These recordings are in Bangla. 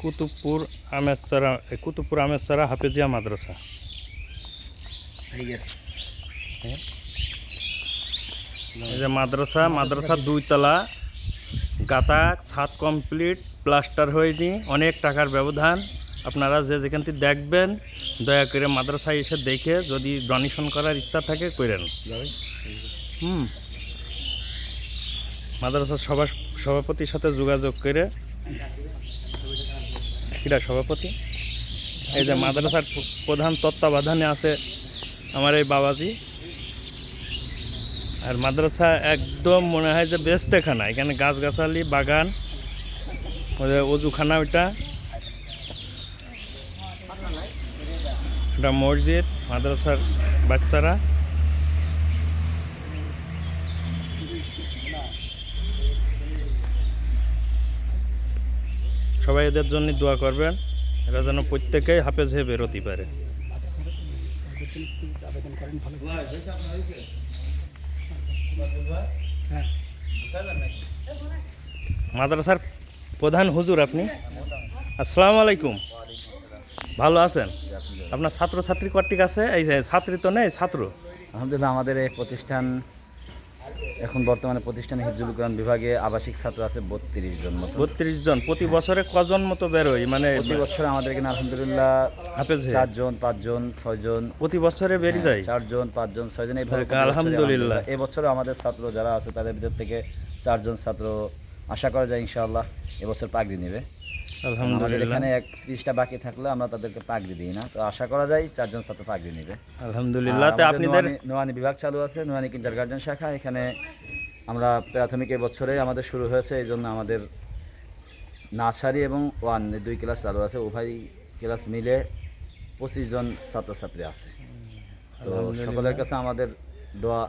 কুতুবপুর এই কুতুবপুর আমেরচারা হাফেজিয়া মাদ্রাসা। এই এই যে মাদ্রাসা মাদ্রাসা দুইতলা গাতা ছাদ কমপ্লিট প্লাস্টার হয়নি অনেক টাকার ব্যবধান। আপনারা যে যেখান থেকে দেখবেন দয়া করে মাদ্রাসায় এসে দেখে যদি ডোনেশন করার ইচ্ছা থাকে করেন। হুম। মাদ্রাসার সভা সভাপতির সাথে যোগাযোগ করে কিরা সভাপতি। এই যে মাদ্রাসার প্রধান তত্ত্বাবধানে আছে আমার এই বাবাজি। আর মাদ্রাসা একদম মনে হয় যে বেস্টেখানা এখানে গাছগাছালি, বাগান অজুখানা ওইটা। এটা মসজিদ, মাদ্রাসার বাচ্চারা। সবাই এদের জন্য দোয়া করবেন। এরা যেন প্রত্যেকেই হাফেজ হয়ে বেরোতে পারে। মাদ্রাসার প্রধান হুজুর আপনি? আসসালামু আলাইকুম। ভালো আছেন? আপনার ছাত্র ছাত্রী কর্তৃক আছে? এই ছাত্রী তো নেই, ছাত্র? আলহামদুলিল্লাহ, আমাদের এই প্রতিষ্ঠান এখন বর্তমানে প্রতিষ্ঠানে হিফজুল কোরআন বিভাগে আবাসিক ছাত্র আছে বত্রিশ জন মতো। বত্রিশ জন। প্রতি বছরে কজন মতো বেরোয় মানে প্রতি বছর আমাদের এখানে আলহামদুলিল্লাহ হাফেজ হয়ে চারজন পাঁচজন ছয়জন প্রতি বছরে বেরিয়ে যায়? চারজন পাঁচজন ছয়জন এইভাবে আলহামদুলিল্লাহ। এবছর আমাদের ছাত্র যারা আছে তাদের ভিতর থেকে চারজন ছাত্র আশা করা যায় ইনশাআল্লাহ এবছর পাগড়ি নেবে। আলহামদুলিল্লাহ। এখানে এক পিসটা বাকি থাকলে আমরা তাদেরকে পাগড়ি দিই না। তো আশা করা যায় চারজন ছাত্র পাগড়ি নেবে। আলহামদুলিল্লাহ। তো আপনাদের নোয়ানী- বিভাগ চালু আছে নোয়ানী কিন্টার গার্ডেন শাখা। এখানে আমরা প্রাথমিক এবছরে আমাদের শুরু হয়েছে এই জন্য আমাদের নার্সারি এবং ওয়ান দুই ক্লাস চালু আছে। উভয় ক্লাস মিলে পঁচিশ জন ছাত্রছাত্রী আছে। তো সকলের কাছে আমাদের দোয়া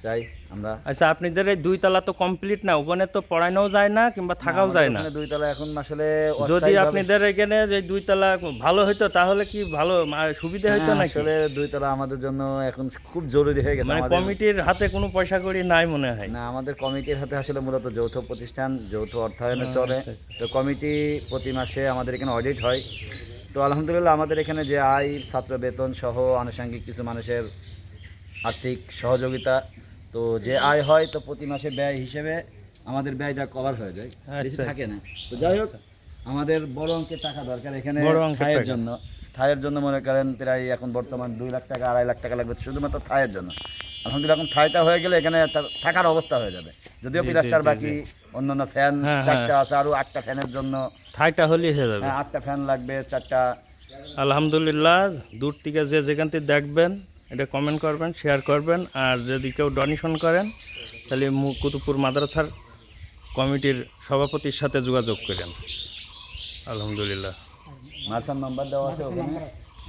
চাই আমরা। আচ্ছা আপনাদের এই দুই তলা তো কমপ্লিট না ওখানে তো পড়ানোও যায় না কিংবা থাকাও যায় না? দুই তলা এখন আসলে যদি আপনাদের এখানে যে দুই তলা ভালো হইতো তাহলে কি ভালো সুবিধা হইতো নাকি? আসলে দুই তলা আমাদের জন্য এখন খুব জরুরি হয়ে গেছে মানে কমিটির হাতে কোনো পয়সা করি নাই মনে হয়? না আমাদের কমিটির হাতে আসলে মূলত যৌথ প্রতিষ্ঠান যৌথ অর্থায়নে হ্যাঁ, চলে। আচ্ছা, তো কমিটি প্রতি মাসে আমাদের এখানে অডিট হয়। তো আলহামদুলিল্লাহ আমাদের এখানে যে আয় ছাত্র বেতন সহ আনুষঙ্গিক কিছু মানুষের আর্থিক সহযোগিতা তো যে আয় হয় তো প্রতি মাসে ব্যয় হিসেবে আমাদের ব্যয়টা কভার হয়ে যায়। বেশি আচ্ছা, থাকে না। তো যাই হোক আমাদের বড় অঙ্কের টাকা দরকার এখানে ঠাইয়ের জন্য। ঠাইয়ের জন্য মনে করেন প্রায় এখন বর্তমান দুই লাখ টাকা আড়াই লাখ টাকা লাগবে শুধুমাত্র ঠাইয়ের জন্য। আলহামদুলিল্লাহ এখন ঠাইটা হয়ে গেলে এখানে থাকার অবস্থা হয়ে যাবে। যদিও প্লাস্টার বাকি অন্যান্য ফ্যান হ্যাঁ। চারটা আছে আরও আটটা ফ্যানের জন্য। ঠাইটা হলেই হয়ে যাবে। হ্যাঁ, আটটা ফ্যান লাগবে চারটা। আলহামদুলিল্লাহ দূর থেকে যে যেখান থেকে দেখবেন এটা কমেন্ট করবেন শেয়ার করবেন, আর যদি কেউ ডোনেশন করেন, তাহলে কুতুবপুর মাদ্রাসার কমিটির সভাপতির সাথে যোগাযোগ করেন। আলহামদুলিল্লাহ। মাসার নাম্বার দেওয়া আছে